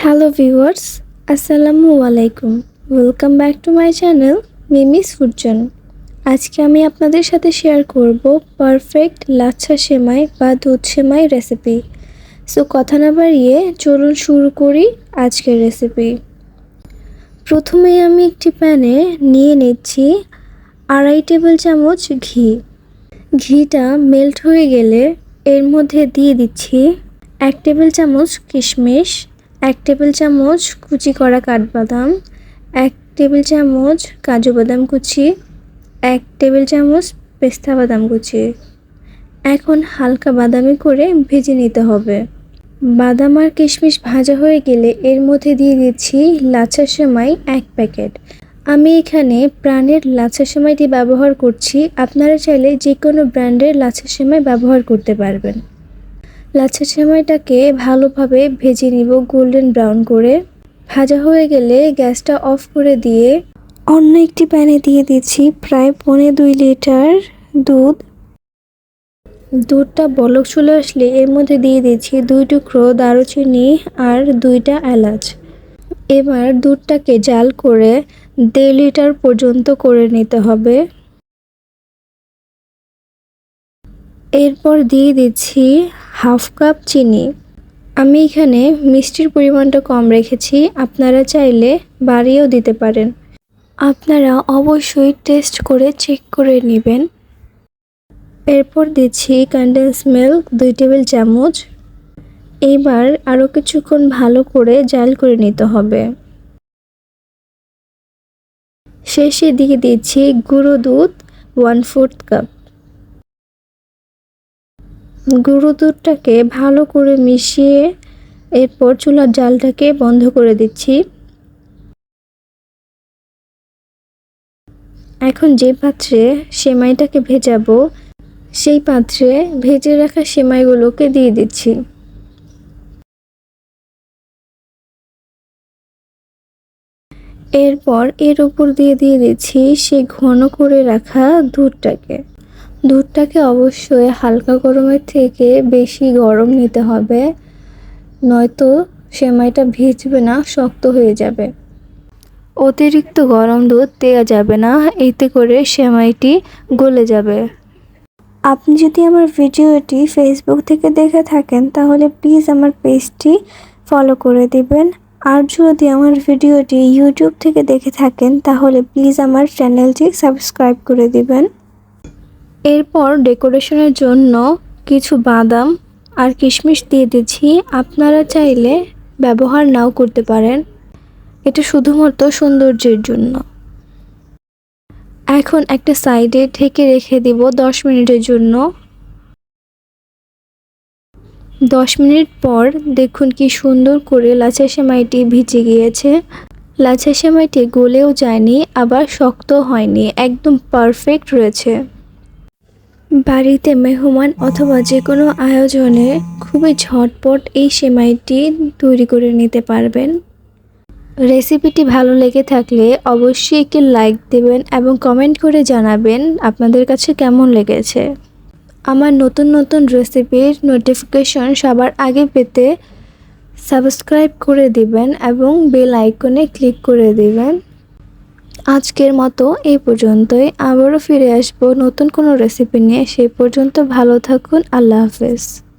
Hello viewers আসসালামু আলাইকুম welcome back to my channel Mimi's food zone আজকে আমি আপনাদের সাথে শেয়ার করব পারফেক্ট লাচ্ছা সেমাই বা দুধ সেমাই রেসিপি সো কথা না বাড়িয়ে চলুন শুরু করি আজকের রেসিপি প্রথমেই আমি একটি প্যানে নিয়ে নিচ্ছি আড়াই টেবিল চামচ ঘি। ঘিটা মেল্ট হয়ে গেলে এর মধ্যে দিয়ে দিচ্ছি এক টেবিল চামচ কিশমিশ এক টেবিল চামচ কুচি করা কাঠবাদাম, এক টেবিল চামচ কাজু বাদাম কুচি, এক টেবিল চামচ পেস্তা বাদাম কুচি। এখন হালকা বাদামি করে ভেজে নিতে হবে। বাদাম আর কিশমিশ ভাজা হয়ে গেলে এর মধ্যে দিয়ে দিচ্ছি লাচ্ছা সেমাই এক প্যাকেট। আমি এখানে প্রাণের লাচ্ছা সেমাইটি ব্যবহার করছি, আপনারা চাইলে যে কোনো ব্র্যান্ডের লাচ্ছা সেমাই ব্যবহার করতে পারবেন। লাচ্ছা সেমাইটাকে ভালোভাবে ভেজে নিব গোল্ডেন ব্রাউন করে। ভাজা হয়ে গেলে গ্যাসটা অফ করে দিয়ে অন্য একটি প্যানে দিয়ে দিচ্ছি প্রায় পৌনে দুই লিটার দুধ। দুধটা বলক চলে আসলে এর মধ্যে দিয়ে দিচ্ছি দুই টুকরো দারুচিনি আর দুইটা এলাচ। এবার দুধটাকে জাল করে দেড় লিটার পর্যন্ত করে নিতে হবে। এরপর দিয়ে দিচ্ছি হাফ কাপ চিনি। আমি এখানে মিষ্টির পরিমাণটা কম রেখেছি, আপনারা চাইলে বাড়িয়েও দিতে পারেন। আপনারা অবশ্যই টেস্ট করে চেক করে নেবেন। এরপর দিচ্ছি কন্ডেন্স মিল্ক দুই টেবিল চামচ। এবার আরও কিছুক্ষণ ভালো করে জাল করে নিতে হবে। শেষে দিয়ে দিচ্ছি গুঁড়ো দুধ ওয়ান ফোর্থ কাপ গুঁড়ো দুধটাকে ভালো করে মিশিয়ে এরপর চুলার জালটাকে বন্ধ করে দিচ্ছি। এখন যে পাত্রে সেমাইটাকে ভেজাবো, সেই পাত্রে ভেজে রাখা সেমাইগুলোকে দিয়ে দিচ্ছি। এরপর এর উপর দিয়ে দিয়ে দিচ্ছি সেই ঘন করে রাখা দুধটাকে। দুধটাকে অবশ্যই হালকা গরমের থেকে বেশি গরম নিতে হবে, নয়তো সেমাইটা ভিজবে না, শক্ত হয়ে যাবে। অতিরিক্ত গরম দুধ দেওয়া যাবে না, এতে করে সেমাইটি গলে যাবে। আপনি যদি আমার ভিডিওটি ফেসবুক থেকে দেখে থাকেন, তাহলে প্লিজ আমার পেজটি ফলো করে দিবেন। আর যদি আমার ভিডিওটি ইউটিউব থেকে দেখে থাকেন, তাহলে প্লিজ আমার চ্যানেলটি সাবস্ক্রাইব করে দিবেন। এরপর ডেকোরেশনের জন্য কিছু বাদাম আর কিশমিশ দিয়ে দিচ্ছি। আপনারা চাইলে ব্যবহার নাও করতে পারেন। এটা শুধুমাত্র সৌন্দর্যের জন্য। এখন একটা সাইডে ঢেকে রেখে দিব দশ মিনিটের জন্য। দশ মিনিট পর দেখুন কি সুন্দর করে লাচা সেমাইটি ভিজে গিয়েছে। লাচা সেমাইটি গলেও যায়নি, আবার শক্ত হয়নি, একদম পারফেক্ট রয়েছে। বাড়িতে মেহমান অথবা যে কোনো আয়োজনে খুবই ঝটপট এই সেমাইটি তৈরি করে নিতে পারবেন। রেসিপিটি ভালো লেগে থাকলে অবশ্যই একটি লাইক দেবেন এবং কমেন্ট করে জানাবেন আপনাদের কাছে কেমন লেগেছে। আমার নতুন নতুন রেসিপির নোটিফিকেশন সবার আগে পেতে সাবস্ক্রাইব করে দিবেন এবং বেল আইকনে ক্লিক করে দিবেন। আজকের মতো এই পর্যন্তই। আবারও ফিরে আসব নতুন কোনো রেসিপি নিয়ে। সেই পর্যন্ত ভালো থাকুন। আল্লাহ হাফেজ।